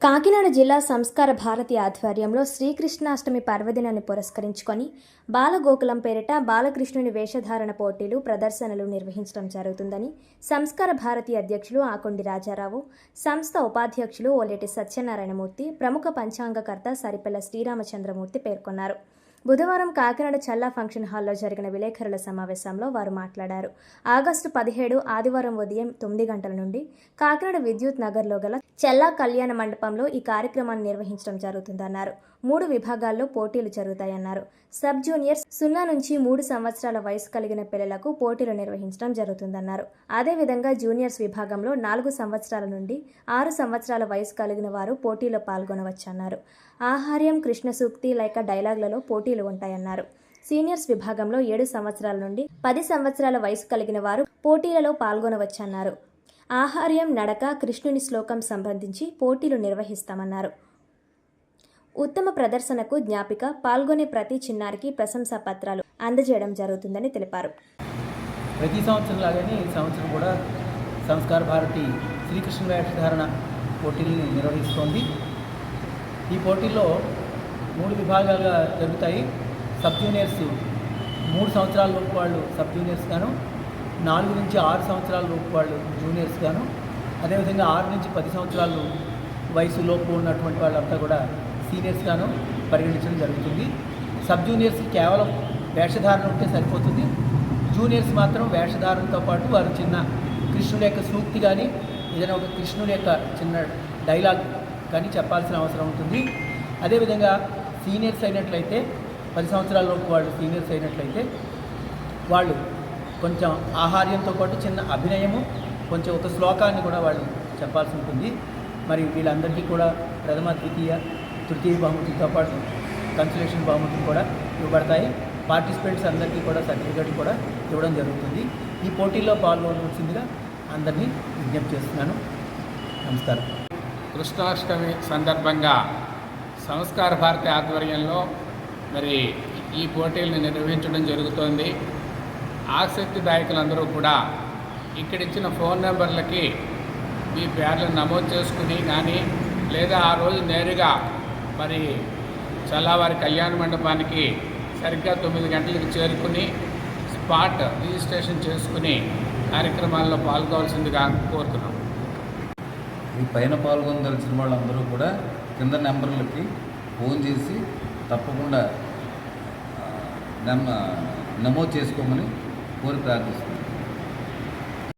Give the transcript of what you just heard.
కాకినాడ జిల్లా సంస్కార భారతి ఆధ్వర్యంలో శ్రీకృష్ణాష్టమి పర్వదినాన్ని పురస్కరించుకొని బాలగోకులం పేరిట బాలకృష్ణుని వేషధారణ పోటీలు ప్రదర్శనలు నిర్వహించడం జరుగుతుందని సంస్కార భారతి అధ్యక్షులు ఆకొండి రాజారావు సంస్థ ఉపాధ్యక్షులు ఓలేటి సత్యనారాయణమూర్తి ప్రముఖ పంచాంగకర్త సరిపెల్ల శ్రీరామచంద్రమూర్తి పేర్కొన్నారు. బుధవారం కాకినాడ చల్లా ఫంక్షన్ హాల్లో జరిగిన విలేకరుల సమావేశంలో వారు మాట్లాడారు. ఆగస్టు పదిహేడు ఆదివారం ఉదయం తొమ్మిది గంటల నుండి కాకినాడ విద్యుత్ నగర్లో గల చెల్లా కళ్యాణ మండపంలో ఈ కార్యక్రమాన్ని నిర్వహించడం జరుగుతుందన్నారు. మూడు విభాగాల్లో పోటీలు జరుగుతాయన్నారు. సబ్ జూనియర్స్ సున్నా నుంచి మూడు సంవత్సరాల వయసు కలిగిన పిల్లలకు పోటీలు నిర్వహించడం జరుగుతుందన్నారు. అదేవిధంగా జూనియర్స్ విభాగంలో నాలుగు సంవత్సరాల నుండి ఆరు సంవత్సరాల వయసు కలిగిన వారు పోటీలో పాల్గొనవచ్చన్నారు. ఆహార్యం కృష్ణ సూక్తి లేక డైలాగ్లలో పోటీలు ఉంటాయన్నారు. సీనియర్స్ విభాగంలో ఏడు సంవత్సరాల నుండి పది సంవత్సరాల వయసు కలిగిన వారు పోటీలలో పాల్గొనవచ్చన్నారు. ఆహార్యం నడక కృష్ణుని శ్లోకం సంబంధించి పోటీలు నిర్వహిస్తామన్నారు. ఉత్తమ ప్రదర్శనకు జ్ఞాపిక పాల్గొనే ప్రతి చిన్నారికి ప్రశంసా పత్రాలు అందజేయడం జరుగుతుందని తెలిపారు. ప్రతి సంవత్సరం లాగానే ఈ సంవత్సరం కూడా సంస్కార భారతి శ్రీకృష్ణ వేషధారణ పోటీల్ని నిర్వహిస్తోంది. ఈ పోటీల్లో మూడు విభాగాలుగా జరుగుతాయి. సబ్ జూనియర్స్ మూడు సంవత్సరాల లోపు వాళ్ళు సబ్ జూనియర్స్ గాను నాలుగు నుంచి ఆరు సంవత్సరాల లోపు వాళ్ళు జూనియర్స్ గాను అదేవిధంగా ఆరు నుంచి పది సంవత్సరాలు వయసు లోపు ఉన్నటువంటి వాళ్ళంతా కూడా సీనియర్స్ గాను పరిగణించడం జరుగుతుంది. సబ్ జూనియర్స్ కేవలం వేషధారణ ఉంటే సరిపోతుంది. జూనియర్స్ మాత్రం వేషధారణతో పాటు వారు చిన్న కృష్ణుడి యొక్క సూక్తి కానీ ఏదైనా ఒక కృష్ణుడి యొక్క చిన్న డైలాగ్ కానీ చెప్పాల్సిన అవసరం ఉంటుంది. అదేవిధంగా సీనియర్స్ అయినట్లయితే పది సంవత్సరాల లోపు వాళ్ళు సీనియర్స్ అయినట్లయితే వాళ్ళు కొంచెం ఆహార్యంతో పాటు చిన్న అభినయము కొంచెం ఒక శ్లోకాన్ని కూడా వాళ్ళు చెప్పాల్సి ఉంటుంది. మరి వీళ్ళందరికీ కూడా ప్రథమ ద్వితీయ తృతీయ బహుమతితో పాటు కన్సలేషన్ బహుమతులు కూడా ఇవ్వబడతాయి. పార్టిసిపెంట్స్ అందరికీ కూడా సర్టిఫికేట్ కూడా ఇవ్వడం జరుగుతుంది. ఈ పోటీల్లో పాల్గొనవలసిందిగా అందరినీ విజ్ఞప్తి చేస్తున్నాను. నమస్కారం. కృష్ణాష్టమి సందర్భంగా సంస్కార భారతి ఆధ్వర్యంలో మరి ఈ పోటీలను నిర్వహించడం జరుగుతోంది. ఆసక్తిదాయకులందరూ కూడా ఇక్కడిచ్చిన ఫోన్ నెంబర్లకి మీ పేర్లను నమోదు చేసుకుని కానీ లేదా ఆ రోజు నేరుగా మరి చల్లవారి కళ్యాణ మండపానికి సరిగ్గా తొమ్మిది గంటలకు చేరుకుని స్పాట్ రిజిస్ట్రేషన్ చేసుకుని కార్యక్రమాల్లో పాల్గొవలసిందిగా కోరుతున్నాం. ఈ పైన పాల్గొనదలిచిన వాళ్ళందరూ కూడా కింద నెంబర్లకి ఫోన్ చేసి తప్పకుండా నమ్మ నమోదు చేసుకోమని por